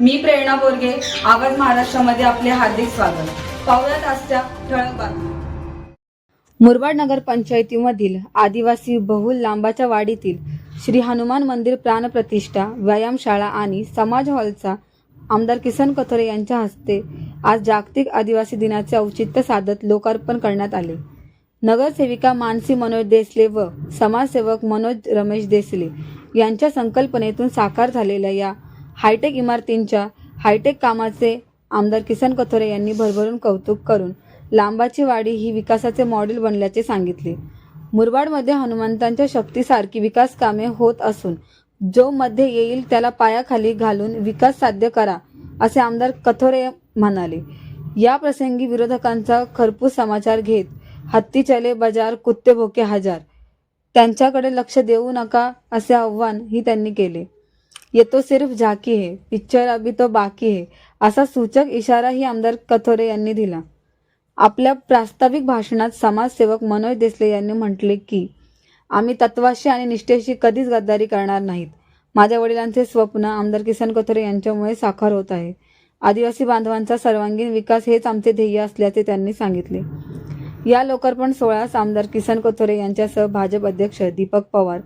मी प्रेरणा बोरगे आवाज महाराष्ट्रामध्ये आपले हार्दिक स्वागत. पाहुयात आजच्या ठळक बातम्या. मुरबाड नगरपंचायतीमधील आदिवासी बहुल लांबाच्या वाडीतील श्री हनुमान मंदिर प्राणप्रतिष्ठा व्यायामशाळा आणि समाज हॉलचा आमदार किसन कथोरे यांच्या हस्ते आज जागतिक आदिवासी दिनाचे औचित्य साधत लोकार्पण करण्यात आले. नगरसेविका मानसी मनोज देसले व समाजसेवक मनोज रमेश देसले यांच्या संकल्पनेतून साकार झालेल्या या हायटेक इमारतींच्या हायटेक कामाचे आमदार किसन कथोरे यांनी भरभरून कौतुक करून लांबाची वाडी ही विकासाचे मॉडेल बनल्याचे सांगितले. मुरबाडमध्ये हनुमंतांच्या शक्तीसारखी विकास कामे होत असून जो मध्ये येईल त्याला पायाखाली घालून विकास साध्य करा असे आमदार कथोरे म्हणाले. या प्रसंगी विरोधकांचा खरपूस समाचार घेत हत्ती चले बाजार कुत्ते भोके हजार त्यांच्याकडे लक्ष देऊ नका असे आव्हान ही त्यांनी केले. ये तो सिर्फ झाकी है पिक्चर अभी तो बाकी है. असा सूचक इशाराही आमदार कथोरे यांनी दिला. आपल्या प्रास्ताविक भाषणात समाजसेवक मनोज देसले यांनी म्हटले की आम्ही तत्वाशी आणि निष्ठेशी कधीच गद्दारी करणार नाहीत. माझ्या वडिलांचे स्वप्न आमदार किसन कथोरे यांच्यामुळे साकार होत आहे. आदिवासी बांधवांचा सर्वांगीण विकास हेच आमचे ध्येय असल्याचे त्यांनी सांगितले. या लोकार्पण सोहळ्यास आमदार किसन कथोरे यांच्यासह भाजप अध्यक्ष दीपक पवार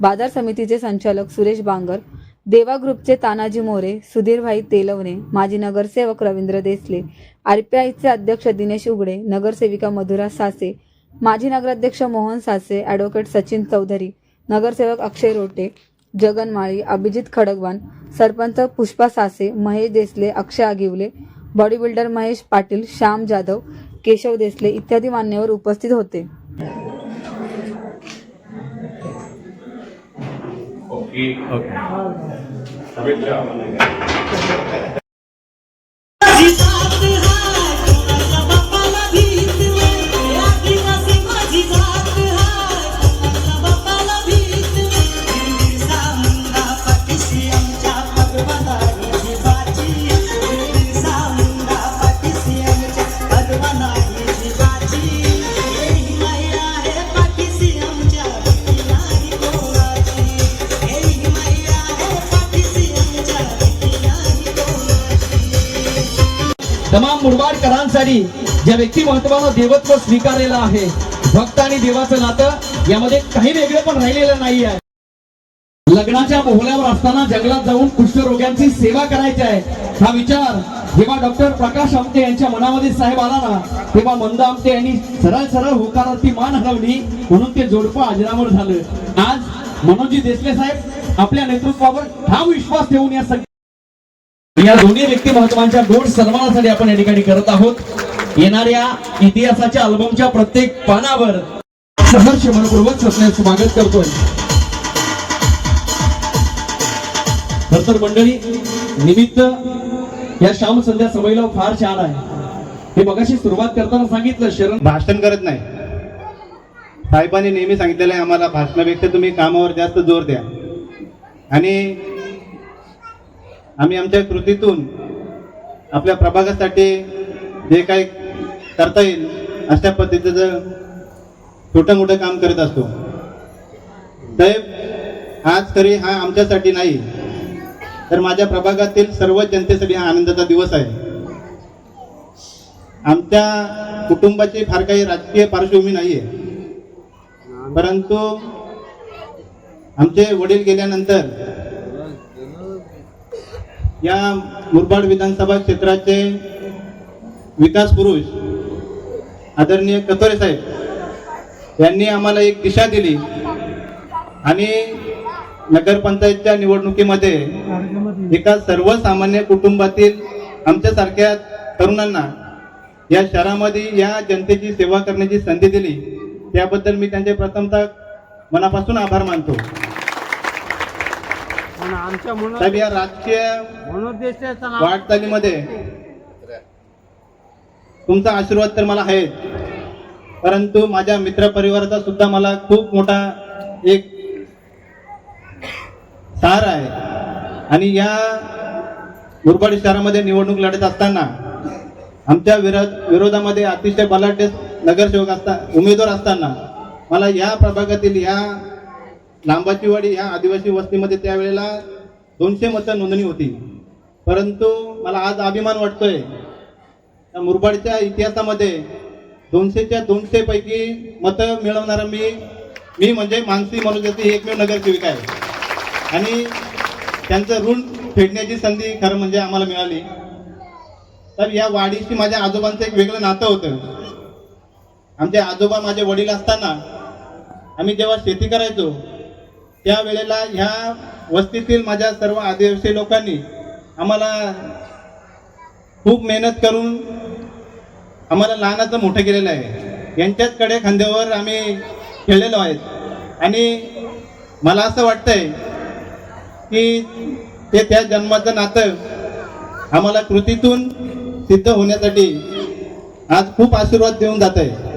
बाजार समितीचे संचालक सुरेश बांगर देवा ग्रुपचे तानाजी मोरे सुधीरभाई तेलवणे माजी नगरसेवक रवींद्र देसले आरपीआयचे अध्यक्ष दिनेश उघडे नगरसेविका मधुरा सासे माजी नगराध्यक्ष मोहन सासे ॲडव्होकेट सचिन चौधरी नगरसेवक अक्षय रोटे जगन माळी अभिजित खडगवान सरपंच पुष्पा सासे महेश देसले अक्षय आगिवले बॉडी बिल्डर महेश पाटील श्याम जाधव केशव देसले इत्यादी मान्यवर उपस्थित होते. ओके शुभेच्छा माझी जात तमाम मुरबाडकरांसाठी ज्या व्यक्तिमत्वानं देवत्व स्वीकारलेलं आहे भक्त आणि देवाचं नातं यामध्ये काही वेगळं पण राहिलेलं नाही आहे लग्नाच्या मोहल्यावर असताना जंगलात जाऊन कुष्ठरोग्यांची सेवा करायची आहे. हा विचार जेव्हा डॉक्टर प्रकाश आमटे यांच्या मनामध्ये साहेब आला ना तेव्हा मंद आमटे यांनी सरळ सरळ होकारार्थी मान हलवली म्हणून ते जोडपं अजरामर झालं. आज मनोजी देसले साहेब आपल्या नेतृत्वावर ठाम विश्वास ठेवून या सगळ्या या दोन्ही व्यक्तिमत्वांच्या गोड सन्मानासाठी आपण या ठिकाणी करत आहोत. येणाऱ्या इतिहासाच्या अल्बमच्या प्रत्येक पानावर सहर्ष मनपूर्वक सत्य स्वागत करतोय. तर तर मंडळी निमित्त या श्याम संध्या समयला फार छान आहे. हे मगाशी सुरुवात करताना सांगितलं शरण भाषण करत नाही. साहेबांनी नेहमी सांगितलेलं आहे आम्हाला भाषणापेक्षा तुम्ही कामावर जास्त जोर द्या. आणि आम्ही आमच्या कृतीतून आपल्या प्रभागासाठी जे काही करता येईल अशा पद्धतीचं छोटं मोठं काम करत असतो. साहेब आज तरी हा आमच्यासाठी नाही तर माझ्या प्रभागातील सर्व जनतेसाठी हा आनंदाचा दिवस आहे. आमच्या कुटुंबाची फार काही राजकीय पार्श्वभूमी नाही आहे परंतु आमचे वडील गेल्यानंतर या मुरबाड विधानसभा क्षेत्राचे विकास पुरुष आदरणीय कथोरे साहेब यांनी आम्हाला एक दिशा दिली. आणि नगरपंचायतच्या निवडणुकीमध्ये एका सर्वसामान्य कुटुंबातील आमच्यासारख्या तरुणांना या शहरामध्ये या जनतेची सेवा करण्याची संधी दिली. त्याबद्दल मी त्यांचे प्रथमतः मनापासून आभार मानतो. पण आमच्या मनोज साहेब या राजकीय मनोज देशच्या नाव वाटचालीमध्ये तुमचा आशीर्वाद तर मला आहे परंतु माझ्या मित्रपरिवाराचा सुद्धा मला खूप मोठा एक सार आहे. आणि या मुरबाड शहरामध्ये निवडणूक लढत असताना आमच्या विरोध विरोधामध्ये अतिशय बलाढ्य नगरसेवक असता उमेदवार असताना मला या प्रभागातील या लांबाचीवाडी या आदिवासी वस्तीमध्ये त्यावेळेला दोनशे मतं नोंदणी होती. परंतु मला आज अभिमान वाटतोय त्या मुरबाडच्या इतिहासामध्ये दोनशेच्या दोनशेपैकी मतं मिळवणारा मी मी म्हणजे मानसी मनोजाती एकमेव नगरसेविका आहे. आणि त्यांचं ऋण फेडण्याची संधी खरं म्हणजे आम्हाला मिळाली. तर या वाडीशी माझ्या आजोबांचं एक वेगळं नातं होतं. आमचे आजोबा माझे वडील असताना आम्ही जेव्हा शेती करायचो त्यावेळेला ह्या वस्तीतील माझ्या सर्व आदिवासी लोकांनी आम्हाला खूप मेहनत करून आम्हाला लहानाचं मोठं केलेलं आहे. यांच्याचकडे खांद्यावर आम्ही खेळलेलो आहेत आणि मला असं वाटतंय की ते त्या जन्माचं नातं आम्हाला कृतीतून सिद्ध होण्यासाठी आज खूप आशीर्वाद देऊन जात आहे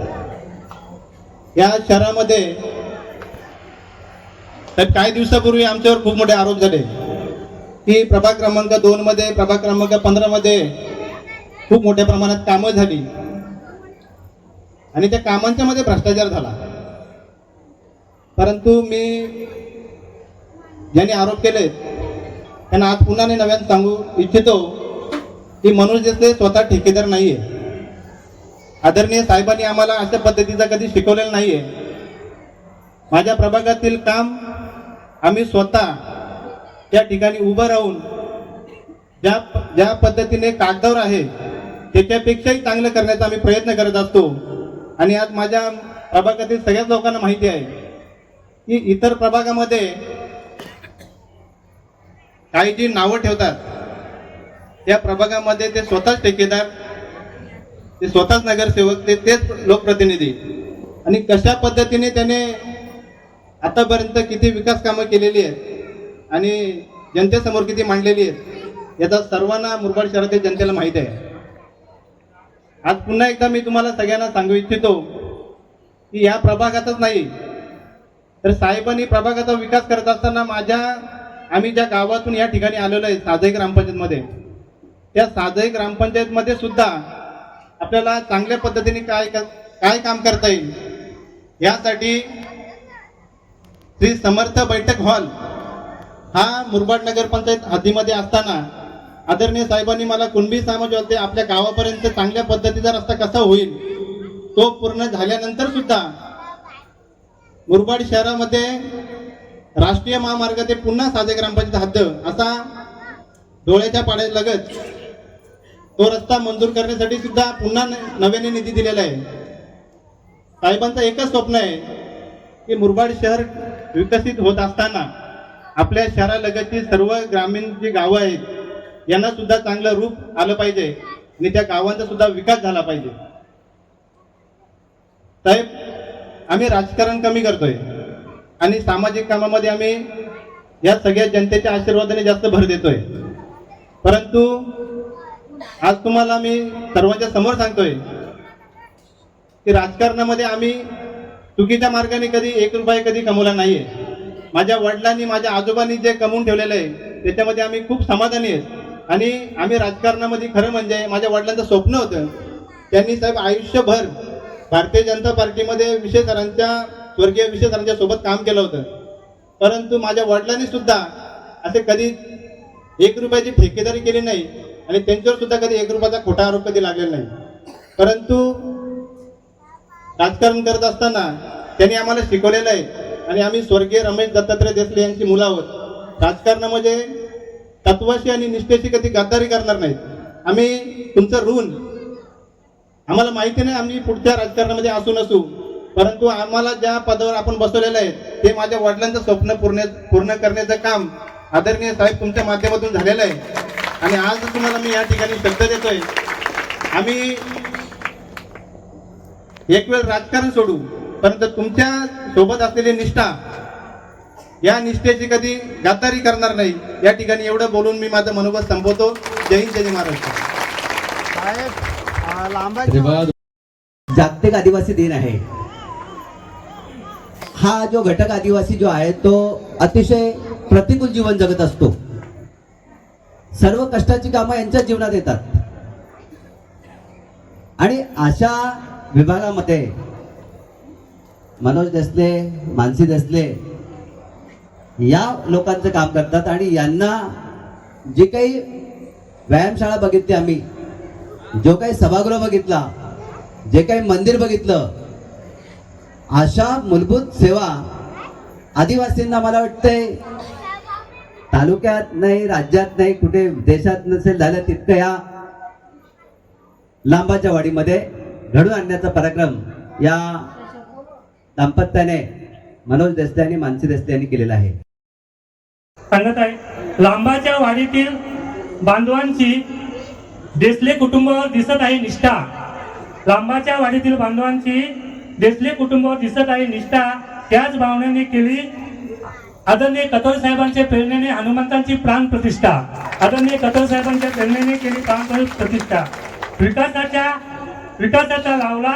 या शहरामध्ये तर काही दिवसापूर्वी आमच्यावर खूप मोठे आरोप झाले. की प्रभाग क्रमांक दोन मध्ये प्रभाग क्रमांक पंधरामध्ये खूप मोठ्या प्रमाणात कामं झाली. आणि त्या कामांच्या मध्ये भ्रष्टाचार झाला. परंतु मी ज्यांनी आरोप केले त्यांना आज पुन्हा मी नव्यानं सांगू इच्छितो की मनोज देसाई स्वतः ठेकेदार नाहीये. आदरणीय साहेबांनी आम्हाला अशा पद्धतीचं कधी शिकवलेलं नाहीये. माझ्या प्रभागातील काम आम्ही स्वतः त्या ठिकाणी उभं राहून ज्या ज्या पद्धतीने कागदावर आहे त्याच्यापेक्षाही चांगलं करण्याचा आम्ही प्रयत्न करत असतो. आणि आज माझ्या प्रभागातील सगळ्याच लोकांना माहिती आहे की इतर प्रभागामध्ये काही जी नावं ठेवतात त्या प्रभागामध्ये ते स्वतःच ठेकेदार ते स्वतःच नगरसेवक ते तेच लोकप्रतिनिधी. आणि कशा पद्धतीने त्याने आतापर्यंत किती विकास कामं केलेली आहेत आणि जनतेसमोर किती मांडलेली आहेत याचा सर्वांना मुरबाड शहरातील जनतेला माहीत आहे. आज पुन्हा एकदा मी तुम्हाला सगळ्यांना सांगू इच्छितो की या प्रभागातच नाही तर साहेबांनी प्रभागाचा विकास करत असताना माझ्या आम्ही ज्या गावातून या ठिकाणी आलेलो आहे साजई ग्रामपंचायतमध्ये त्या साजई ग्रामपंचायतमध्ये सुद्धा आपल्याला चांगल्या पद्धतीने काय काय काम करता येईल यासाठी श्री समर्थ बैठक हॉल. हा मुरबाड नगरपंचायत हद्दीमध्ये असताना आदरणीय साहेबांनी मला कुणबी समाज होते आपल्या गावापर्यंत चांगल्या पद्धतीचा रस्ता कसा होईल तो पूर्ण झाल्यानंतर सुद्धा मुरबाड शहरामध्ये राष्ट्रीय महामार्ग ते पुन्हा साधे ग्रामपंचायत हद्द असा डोळ्याच्या पाड्यालगत तो रस्ता मंजूर करण्यासाठी सुद्धा पुन्हा नव्याने निधी दिलेला आहे. साहेबांचं एकच स्वप्न आहे की मुरबाड शहर विकसित होत असताना आपल्या शहरालगतची सर्व ग्रामीण जी गावं आहेत यांना सुद्धा चांगलं रूप आलं पाहिजे आणि त्या गावांचा सुद्धा विकास झाला पाहिजे. साहेब आम्ही राजकारण कमी करतोय आणि सामाजिक कामामध्ये आम्ही या सगळ्या जनतेच्या आशीर्वादाने जास्त भर देतोय. परंतु आज तुम्हाला मी सर्वांच्या समोर सांगतोय की राजकारणामध्ये आम्ही चुकीच्या मार्गाने कधी एक रुपये कधी कमवला नाहीये. माझ्या वडिलांनी माझ्या आजोबांनी जे कमवून ठेवलेलं आहे त्याच्यामध्ये आम्ही खूप समाधानी आहेत आणि आम्ही राजकारणामध्ये खरं म्हणजे माझ्या वडिलांचं स्वप्न होतं त्यांनी साहेब आयुष्यभर भारतीय जनता पार्टीमध्ये विशेष सरांच्या स्वर्गीय विशेष सरांच्या सोबत काम केलं होतं. परंतु माझ्या वडिलांनी सुद्धा असे कधी एक रुपयाची ठेकेदारी केली नाही आणि त्यांच्यावर सुद्धा कधी एक रुपयाचा खोटा आरोप कधी लागलेला नाही. परंतु राजकारण करत असताना त्यांनी आम्हाला शिकवलेलं आहे. आणि आम्ही स्वर्गीय रमेश दत्तात्रय देसले यांची मुलं आहोत राजकारणामध्ये तत्वाशी आणि निष्ठेशी कधी गद्दारी करणार नाहीत. आम्ही तुमचं ऋण आम्हाला माहिती नाही आम्ही पुढच्या राजकारणामध्ये असू नसू. परंतु आम्हाला ज्या पदावर आपण बसवलेलं आहे ते माझ्या वडिलांचं स्वप्न पूर्ण पूर्ण करण्याचं काम आदरणीय साहेब तुमच्या माध्यमातून झालेलं आहे. आणि आज तुम्हाला मी या ठिकाणी शब्द देतोय. आम्ही एक वेळ राजकारण सोडू परंतु तुमच्यासोबत असलेली निष्ठा या निष्ठेची कधी गद्दारी करणार नाही. या ठिकाणी एवढं बोलून मी माझं मनोगत संपवतो. जय हिंद जय महाराष्ट्र. जागतिक आदिवासी दिन आहे. हा जो घटक आदिवासी जो आहे तो अतिशय प्रतिकूल जीवन जगत असतो. सर्व कष्टाची कामं यांच्या जीवनात येतात. आणि अशा विभागामध्ये. मनोज देसले मानसी देसले या लोकांचं काम करतात आणि यांना जे काही व्यायामशाळा बघितली आम्ही जो काही सभागृह बघितला जे काही मंदिर बघितलं अशा मूलभूत सेवा आदिवासींना मला वाटतंय तालुक्यात नाही राज्यात नाही कुठे देशात नसेल झालं तितकं या लांबाच्या वाडीमध्ये घडून आणण्याचा पराक्रम या दाम्पत्याने मनोज देसले आणि मानसी देसले यांनी केलेला आहे. सांगत आहे लांबाच्या वाडीतील बांधवांची देसले कुटुंब दिसत आहे निष्ठा. लांबाच्या वाडीतील बांधवांची देसले कुटुंब दिसत आहे निष्ठा. त्याच भावनेने केली आदरणीय कतोर साहेबांच्या प्रेरणेने हनुमंतांची प्राण प्रतिष्ठा. आदरणीय कतोर साहेबांच्या प्रेरणेने केली प्राण प्रतिष्ठा. विकासाच्या विकासाचा लावला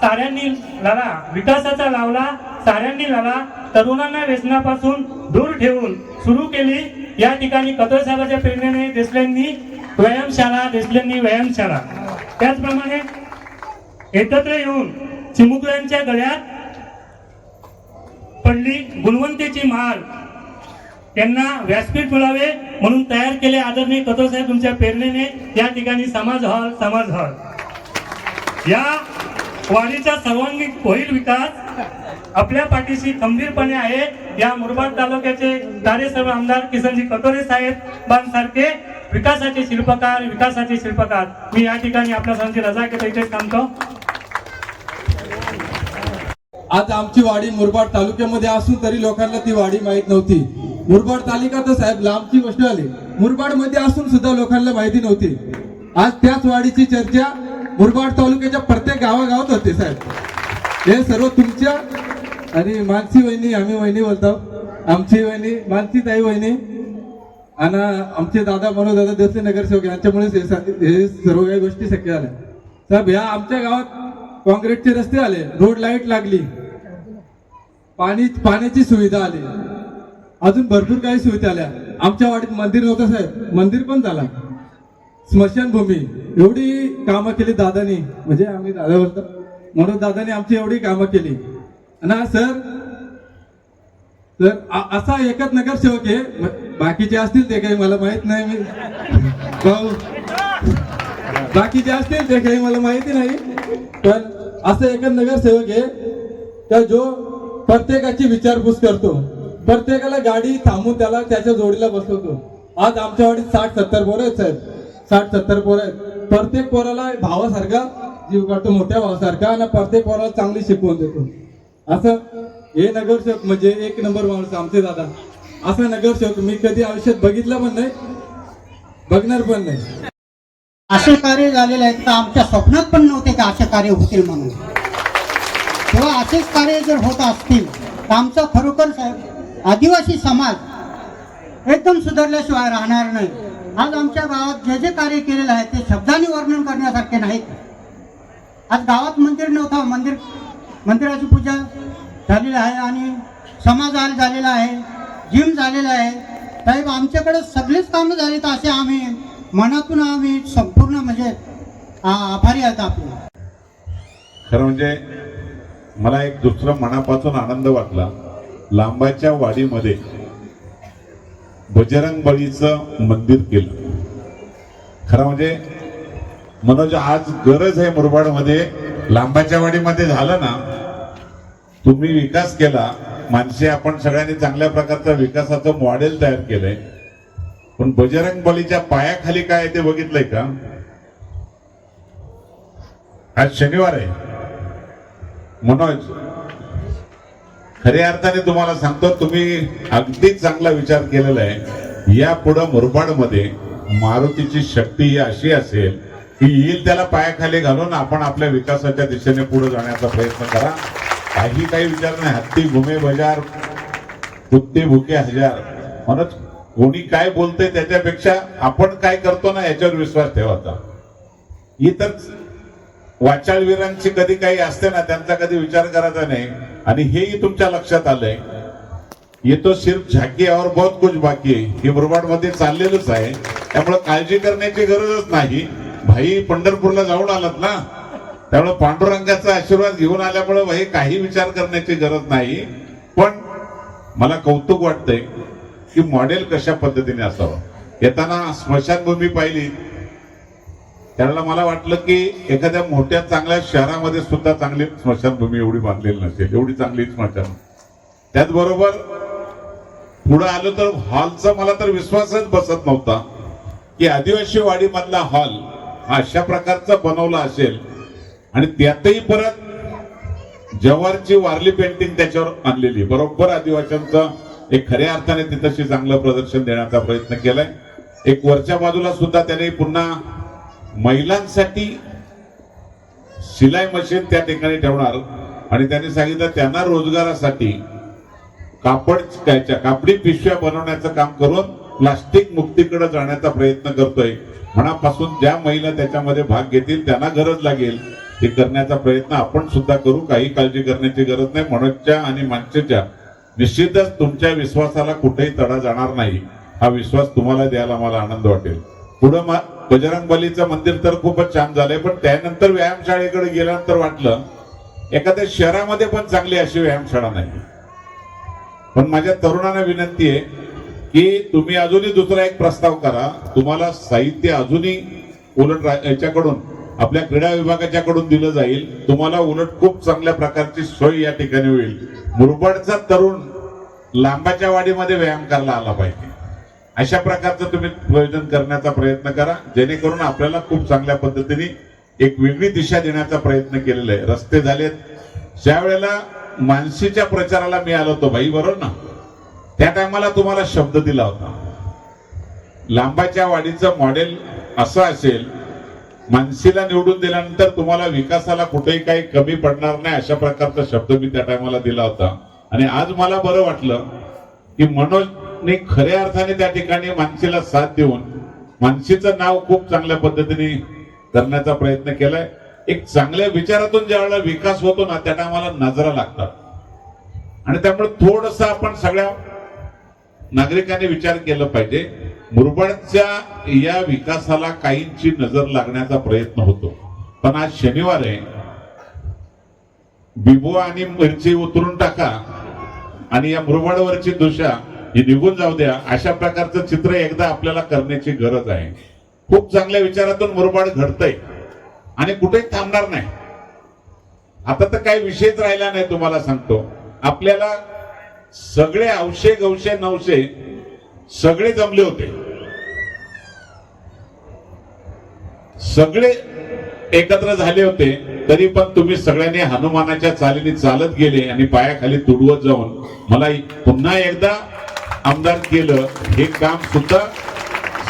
साऱ्यांनी लढा विकासाचा लावला साऱ्यांनी लढा तरुणांना व्यसनापासून दूर ठेवून सुरू केली. या ठिकाणी कतोर साहेबांच्या प्रेरणेने देसल्यांनी व्यायामशाळा देसल्यांनी व्यायामशाळा. त्याचप्रमाणे एकत्र येऊन चिमुकल्यांच्या गळ्यात पडली गुणवंतेची माल त्यांना व्यासपीठ मिळावे म्हणून तयार केले आदरणीय कतोर साहेब तुमच्या प्रेरणेने. या ठिकाणी समाज हॉल समाज हॉल. या वाडीचा सर्वांगीण होईल विकास. आपल्या पाठीशी खंबीरपणे आहे या मुरबाड तालुक्याचे कार्यसर्व आमदार किसनजी कटोरे साहेब सारखे विकासाचे शिल्पकार विकासाचे शिल्पकार. मी या ठिकाणी आपल्या सर्वांची रजा घेतो. इथे थांबतो. आज आमची वाडी मुरबाड तालुक्यामध्ये असून तरी लोकांना ती वाडी माहीत नव्हती. मुरबाड तालिका तर साहेब लांबची गोष्ट आली मुरबाडमध्ये असून सुद्धा लोकांना माहिती नव्हती. आज त्याच वाडीची चर्चा मुरबाड तालुक्याच्या प्रत्येक गावागावात होते साहेब. हे सर्व तुमच्या आणि मानसी वहिनी आम्ही वहिनी बोलतो. आमची वहिनी मानसी ताई वहिनी आणि आमचे दादा मनोज दादा देसले नगरसेवक यांच्यामुळेच हे हे सर्व काही गोष्टी शक्य झाल्या. साहेब ह्या आमच्या गावात काँक्रीटचे रस्ते आले रोड लाइट लागली पाणी पाण्याची सुविधा आली. अजून भरपूर काही सुविधा आल्या. आमच्या वाडीत मंदिर नव्हतं साहेब. मंदिर पण झाला. स्मशानभूमी. एवढी कामं केली दादानी. म्हणजे आम्ही दादा म्हणून दादानी आमची एवढी कामं केली. ना सर तर असा एकच नगरसेवक आहे. बाकीचे असतील ते काही मला माहीत नाही. मी भाऊ. बाकीचे असतील ते काही मला माहिती नाही. पण असं एकच नगरसेवक आहे. का जो प्रत्येकाची विचारपूस करतो. प्रत्येकाला गाडी थांबून त्याला त्याच्या जोडीला बसवतो. आज आमच्या वाडीत साठ सत्तर पोरं आहेत साहेब. साठ सत्तर पोरं आहेत. प्रत्येक पोराला भावासारखा जीव करतो मोठ्या भावासारखा आणि प्रत्येक पोराला चांगली शिकवून देतो. असं हे नगरसेवक म्हणजे एक नंबर माणूस आमचे दादा. असं नगरसेवक मी कधी आयुष्यात बघितलं पण नाही बघणार पण नाही. असे कार्य झालेले आहेत तर आमच्या स्वप्नात पण नव्हते का असे कार्य होतील म्हणून? तेव्हा असेच कार्य जर होत असतील तर आमचा खरोखर साहेब आदिवासी समाज एकदम सुधारल्याशिवाय राहणार नाही. आज आमच्या गावात जे जे कार्य केलेलं आहे ते शब्दाने वर्णन करण्यासारखे नाहीत. आज गावात मंदिर नव्हतं मंदिर मंदिराची पूजा झालेली आहे आणि समाज झालेला आहे जिम झालेला आहे. साहेब आमच्याकडे सगळेच कामं झाली तर असे आम्ही मनातून आम्ही संपूर्ण म्हणजे आ- आभारी आहेत आपले. खरं म्हणजे मला एक दुसरा मनापासून आनंद वाटला. लांबाच्या वाडीमध्ये बजरंग बळीचं मंदिर केलं. खरं म्हणजे मनोज आज गरज आहे मुरबाडमध्ये. लांबाच्या वाडीमध्ये झालं ना तुम्ही विकास केला. माणसे आपण सगळ्यांनी चांगल्या प्रकारचं विकासाचं मॉडेल तयार केलंय. पण बजरंग बलीच्या पायाखाली काय आहे ते बघितलंय का? आज शनिवार आहे. मनोज खऱ्या अर्थाने तुम्हाला सांगतो तुम्ही अगदी चांगला विचार केलेला आहे. या पुढं मुरबाडमध्ये मारुतीची शक्ती ही अशी असेल की येईल त्याला पायाखाली घालून आपण आपल्या विकासाच्या दिशेने पुढे जाण्याचा प्रयत्न करा. काही काही विचार नाही. हत्ती भूमे बजार कुत्ते भुके हजार. म्हणत कोणी काय बोलतंय त्याच्यापेक्षा आपण काय करतो ना याच्यावर विश्वास ठेवायचा ही तर वाचाळवीरांची कधी काही असते ना त्यांचा कधी विचार करायचा नाही. आणि हेही तुमच्या लक्षात आलंय. ये तो सिर्फ झाकी और बहुत कुछ बाकी आहे. हे मुरबाडमध्ये चाललेलंच आहे. त्यामुळे काळजी करण्याची गरजच नाही. भाई पंढरपूरला जाऊन आलात ना? त्यामुळे पांडुरंगाचा आशीर्वाद घेऊन आल्यामुळे भाई काही विचार करण्याची गरज नाही. पण मला कौतुक वाटतंय की मॉडेल कशा पद्धतीने असावं? येताना स्मशानभूमी पाहिली. त्यावेळेला मला वाटलं की एखाद्या मोठ्या चांगल्या शहरामध्ये सुद्धा चांगली स्मशानभूमी एवढी बांधलेली नसेल एवढी चांगली स्मशान. त्याचबरोबर पुढे आलो तर हॉलचा मला तर विश्वासच बसत नव्हता की आदिवासी वाडीमधला हॉल हा अशा प्रकारचा बनवला असेल. आणि त्यातही परत जवारची वारली पेंटिंग त्याच्यावर आणलेली. बरोबर आदिवासींचं एक खऱ्या अर्थाने तिथंशी चांगलं प्रदर्शन देण्याचा प्रयत्न केलाय. एक वरच्या बाजूला सुद्धा त्याने पुन्हा महिलांसाठी शिलाई मशीन त्या ठिकाणी ठेवणार. आणि त्यांनी सांगितलं त्यांना रोजगारासाठी कापड त्याच्या कापडी पिशव्या बनवण्याचं काम करून प्लास्टिक मुक्तीकडे जाण्याचा प्रयत्न करतोय. मनापासून ज्या महिला त्याच्यामध्ये भाग घेतील त्यांना गरज लागेल. ते करण्याचा प्रयत्न आपण सुद्धा करू. काही काळजी करण्याची गरज नाही. मनोजच्या आणि माणसेच्या निश्चितच तुमच्या विश्वासाला कुठेही तडा जाणार नाही. हा विश्वास तुम्हाला द्यायला मला आनंद वाटेल. पुढं मा- बजरंग बलीचं मंदिर तर खूपच छान झालंय पण त्यानंतर व्यायामशाळेकडे गेल्यानंतर वाटलं एखाद्या शहरामध्ये पण चांगली अशी व्यायामशाळा नाही. पण माझ्या तरुणांना विनंती आहे की तुम्ही अजूनही दुसरा एक प्रस्ताव करा. तुम्हाला साहित्य अजूनही उलट रा- याच्याकडून आपल्या क्रीडा विभागाच्याकडून दिलं जाईल. तुम्हाला उलट खूप चांगल्या प्रकारची सोय या ठिकाणी होईल. मुरबाडचा तरुण लांबाच्या वाडीमध्ये व्यायाम करायला आला पाहिजे. अशा प्रकारचं तुम्ही प्रयोजन करण्याचा प्रयत्न करा. जेणेकरून आपल्याला खूप चांगल्या पद्धतीने एक वेगळी दिशा देण्याचा प्रयत्न केलेला आहे. रस्ते झालेत. ज्या वेळेला मानसीच्या प्रचाराला मी आलो होतो भाई बरोबर ना त्या टायमाला तुम्हाला शब्द दिला होता. लांबाच्या वाढीचं मॉडेल असं असेल मानसीला निवडून दिल्यानंतर तुम्हाला विकासाला कुठेही काही कमी पडणार नाही अशा प्रकारचा शब्द मी त्या टायमाला दिला होता. आणि आज मला बरं वाटलं की मनोज मनोजने खऱ्या अर्थाने त्या ठिकाणी मानसीला साथ देऊन मानसीचं नाव खूप चांगल्या पद्धतीने करण्याचा प्रयत्न केलाय. एक चांगल्या विचारातून ज्या वेळेला विकास होतो ना त्या टायमाला नजरा लागतात. आणि त्यामुळे थोडस आपण सगळ्या नागरिकांनी विचार केला पाहिजे. मुरबाडच्या या विकासाला काहींची नजर लागण्याचा प्रयत्न होतो. पण आज शनिवार आहे. बिबो आणि मिरची उतरून टाका आणि या मुरबाडवरची दुशा हे निघून जाऊ द्या. अशा प्रकारचं चित्र एकदा आपल्याला करण्याची गरज आहे. खूप चांगल्या विचारातून मुरबाड घडतंय. आणि कुठेही थांबणार नाही. आता तर काही विषयच राहिला नाही तुम्हाला सांगतो. आपल्याला सगळे अवशे गवशे नवशे सगळे जमले होते. सगळे एकत्र झाले होते तरी पण तुम्ही सगळ्यांनी हनुमानाच्या चालीने चालत गेले आणि पायाखाली तुडवत जाऊन मला पुन्हा एकदा आमदार केलं हे काम सुद्धा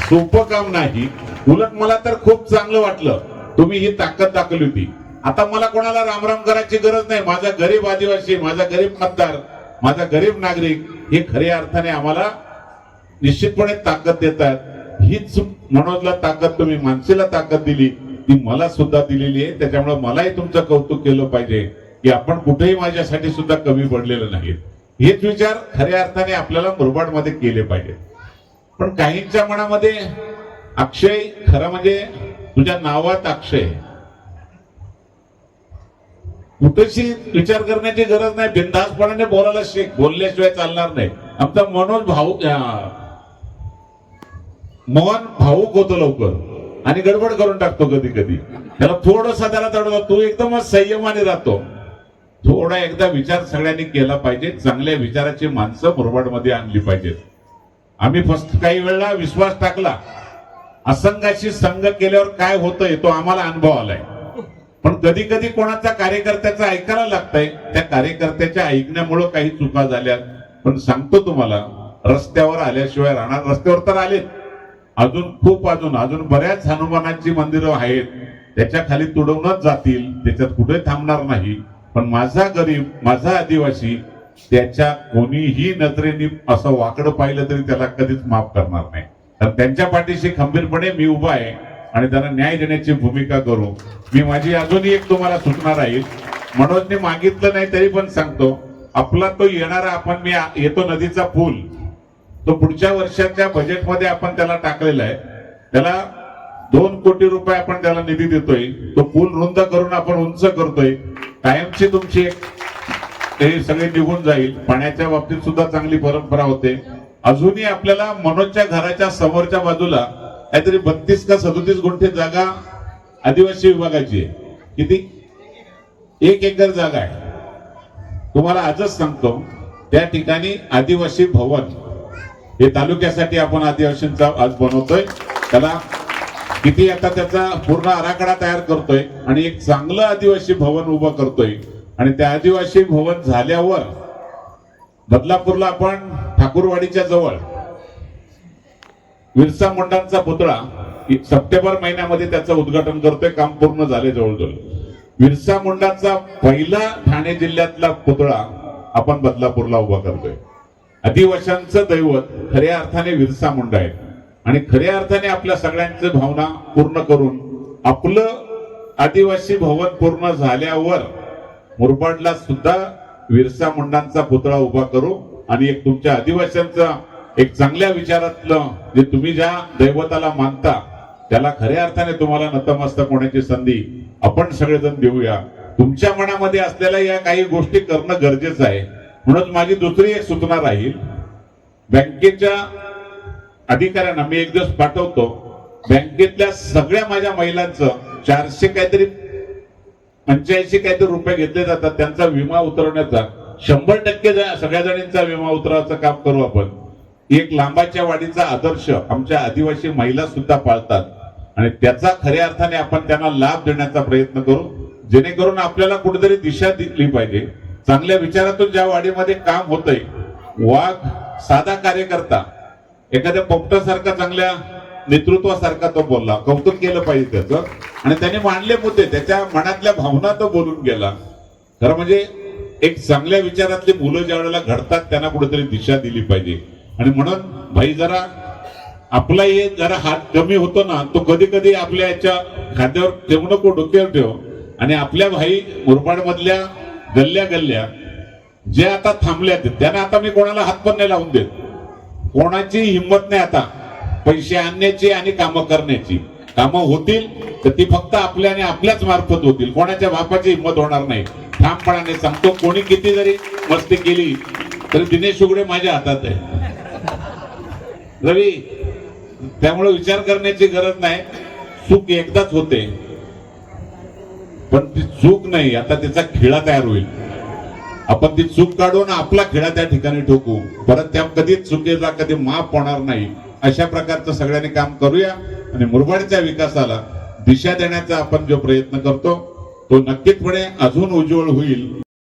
सोपं काम नाही. उलट मला तर खूप चांगलं वाटलं. तुम्ही ही ताकद दाखवली होती. आता मला कोणाला रामराम करायची गरज नाही. माझा गरीब आदिवासी माझा गरीब मतदार माझा गरीब नागरिक हे खऱ्या अर्थाने आम्हाला निश्चितपणे ताकद देतात हीच मनोजला ताकद तुम्ही माणसेला ताकद दिली. ती मला सुद्धा दिलेली आहे. त्याच्यामुळे मलाही तुमचं कौतुक केलं पाहिजे की आपण कुठेही माझ्यासाठी सुद्धा कमी पडलेलं नाही हेच विचार खऱ्या अर्थाने आपल्याला मुरबाडमध्ये केले पाहिजे. पण काहींच्या मनामध्ये अक्षय खरं म्हणजे तुझ्या नावात अक्षय. कुठेशी विचार करण्याची गरज नाही बिंदासपणाने बोलायला शिक बोलल्याशिवाय चालणार नाही. आमचा मनोज भाऊ मोहन भाऊक होतो लवकर. आणि गडबड करून टाकतो कधी कधी. त्याला थोडंसं त्याला तडवतो तू एकदमच संयमाने राहतो. थोडा एकदा विचार सगळ्यांनी केला पाहिजे. चांगल्या विचाराची माणसं मुरबाडमध्ये आणली पाहिजेत. आम्ही फक्त काही वेळा विश्वास टाकला. असंघाशी संघ केल्यावर काय होतंय तो आम्हाला अनुभव आलाय. पण कधी कधी कोणाचा कार्यकर्त्याचं ऐकायला लागतंय. त्या कार्यकर्त्याच्या ऐकण्यामुळं काही चुका झाल्या पण सांगतो तुम्हाला रस्त्यावर आल्याशिवाय राहणार रस्त्यावर तर आलेत. अजून खूप अजून अजून बऱ्याच हनुमानाची मंदिरं आहेत. त्याच्याखाली तुडवूनच जातील. त्याच्यात कुठे थांबणार नाही. पण माझा गरीब माझा आदिवासी त्याच्या कोणीही नजरेने असं वाकडं पाहिलं तरी त्याला कधीच माफ करणार नाही. तर त्यांच्या पाठीशी खंबीरपणे मी उभा आहे आणि त्यांना न्याय देण्याची भूमिका करू. मी माझी अजूनही एक तुम्हाला सूचना राहील मनोजने मागितलं नाही तरी पण सांगतो आपला तो येणारा आपण मी येतो नदीचा पूल. तो पुढच्या वर्षाच्या बजेटमध्ये आपण त्याला टाकलेला आहे. त्याला दोन कोटी रुपये आपण त्याला निधी देतोय. तो पूल रुंद करून आपण उंच करतोय. कायमची तुमची एक हे सगळे निघून जाईल. पाण्याच्या बाबतीत सुद्धा चांगली परंपरा होते. अजूनही आपल्याला मनोजच्या घराच्या समोरच्या बाजूला काहीतरी बत्तीस का सदोतीस गुंठे जागा आदिवासी विभागाची आहे. किती? एक एकर जागा आहे. तुम्हाला आजच सांगतो त्या ठिकाणी आदिवासी भवन हे तालुक्यासाठी आपण आदिवासींचा आज बनवतोय. त्याला किती आता त्याचा पूर्ण आराखडा तयार करतोय आणि एक चांगलं आदिवासी भवन उभं करतोय. आणि त्या आदिवासी भवन झाल्यावर बदलापूरला आपण ठाकूरवाडीच्या जवळ विरसा मुंडांचा पुतळा सप्टेंबर महिन्यामध्ये त्याचं उद्घाटन करतोय. काम पूर्ण झाले जवळजवळ. विरसा मुंडाचा पहिला ठाणे जिल्ह्यातला पुतळा आपण बदलापूरला उभा करतोय. आदिवाशांचं दैवत खऱ्या अर्थाने विरसा मुंडा आहे. आणि खऱ्या अर्थाने आपल्या सगळ्यांची भावना पूर्ण करून आपलं आदिवासी भवन पूर्ण झाल्यावर मुरबाडला सुद्धा विरसा मुंडांचा पुतळा उभा करू आणि एक तुमच्या आदिवासींचा एक चांगल्या विचारातलं जे तुम्ही ज्या दैवताला मानता त्याला खऱ्या अर्थाने तुम्हाला नतमस्तक होण्याची संधी आपण सगळेजण देऊया. तुमच्या मनामध्ये असलेल्या या काही गोष्टी करणं गरजेचं आहे. म्हणून माझी दुसरी एक सूचना राहील. बँकेच्या अधिकाऱ्यांना मी एक दिवस पाठवतो. बँकेतल्या सगळ्या माझ्या महिलांचं चारशे काहीतरी पंच्याऐंशी काहीतरी रुपये घेतले जातात. त्यांचा विमा उतरवण्याचा शंभर टक्के जा- सगळ्या जणींचा विमा उतरवायचं काम करू आपण. एक लांबाच्या वाढीचा आदर्श आमच्या आदिवासी महिला सुद्धा पाळतात. आणि त्याचा खऱ्या अर्थाने आपण त्यांना लाभ देण्याचा प्रयत्न करू. जेणेकरून आपल्याला कुठेतरी दिशा दिली पाहिजे. चांगल्या विचारातून ज्या वाढीमध्ये काम होतंय वाघ साधा कार्यकर्ता एखाद्या पोपटासारखा चांगल्या नेतृत्वासारखा तो बोलला. कौतुक केलं पाहिजे त्याचं. आणि त्याने मांडले मुद्दे त्याच्या मनातल्या भावना तो बोलून गेला. खरं म्हणजे एक चांगल्या विचारातली मुलं ज्या वेळेला घडतात त्यांना कुठेतरी दिशा दिली पाहिजे. आणि म्हणून भाई जरा आपला हे जरा हात कमी होतो ना तो कधी कधी आपल्या याच्या खाद्यावर ठेवू नको डोक्यावर ठेव. आणि आपल्या भाई मुरबाडमधल्या गल्ल्या गल्ल्या जे आता थांबल्या आहेत त्यांना आता मी कोणाला हात पण नाही लावून देत. कोणाची हिंमत नाही आता. पैसे आणण्याची आणि कामं करण्याची. कामं होतील तर ती फक्त आपल्या आणि आपल्याच मार्फत होतील. कोणाच्या बापाची हिंमत होणार नाही. ठामपणाने सांगतो कोणी किती जरी मस्ती केली तरी दिनेश उघडे माझ्या हातात आहे. रवी त्यामुळे विचार करण्याची गरज नाही. चूक एकदाच होते. पण ती चूक नाही. आता त्याचा खिळा तयार होईल. आपण ती चूक काढून आपला खेळा त्या ठिकाणी ठोकू. परत त्या कधीच चुकीचा कधी माफ होणार नाही. अशा प्रकारचं सगळ्यांनी काम करूया आणि मुरबाडच्या विकासाला दिशा देण्याचा आपण जो प्रयत्न करतो तो नक्कीचपणे अजून उज्ज्वल होईल.